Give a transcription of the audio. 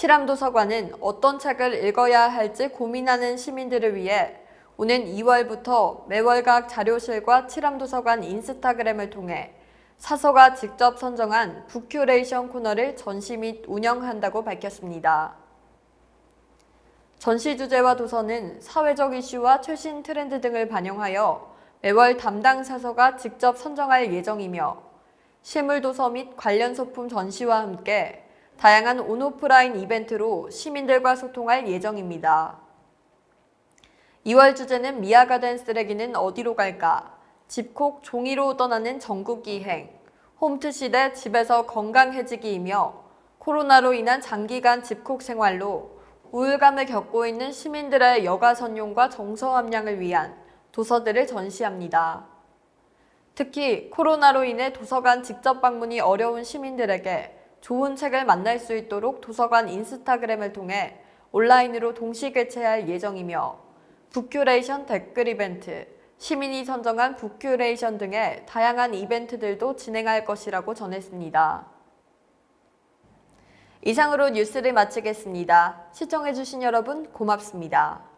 칠암도서관은 어떤 책을 읽어야 할지 고민하는 시민들을 위해 오는 2월부터 매월 각 자료실과 칠암도서관 인스타그램을 통해 사서가 직접 선정한 북큐레이션 코너를 전시 및 운영한다고 밝혔습니다. 전시 주제와 도서는 사회적 이슈와 최신 트렌드 등을 반영하여 매월 담당 사서가 직접 선정할 예정이며 실물 도서 및 관련 소품 전시와 함께 다양한 온오프라인 이벤트로 시민들과 소통할 예정입니다. 2월 주제는 미아가 된 쓰레기는 어디로 갈까? 집콕 종이로 떠나는 전국 기행, 홈트 시대 집에서 건강해지기이며 코로나로 인한 장기간 집콕 생활로 우울감을 겪고 있는 시민들의 여가 선용과 정서 함량을 위한 도서들을 전시합니다. 특히 코로나로 인해 도서관 직접 방문이 어려운 시민들에게 좋은 책을 만날 수 있도록 도서관 인스타그램을 통해 온라인으로 동시 개최할 예정이며 북큐레이션 댓글 이벤트, 시민이 선정한 북큐레이션 등의 다양한 이벤트들도 진행할 것이라고 전했습니다. 이상으로 뉴스를 마치겠습니다. 시청해주신 여러분 고맙습니다.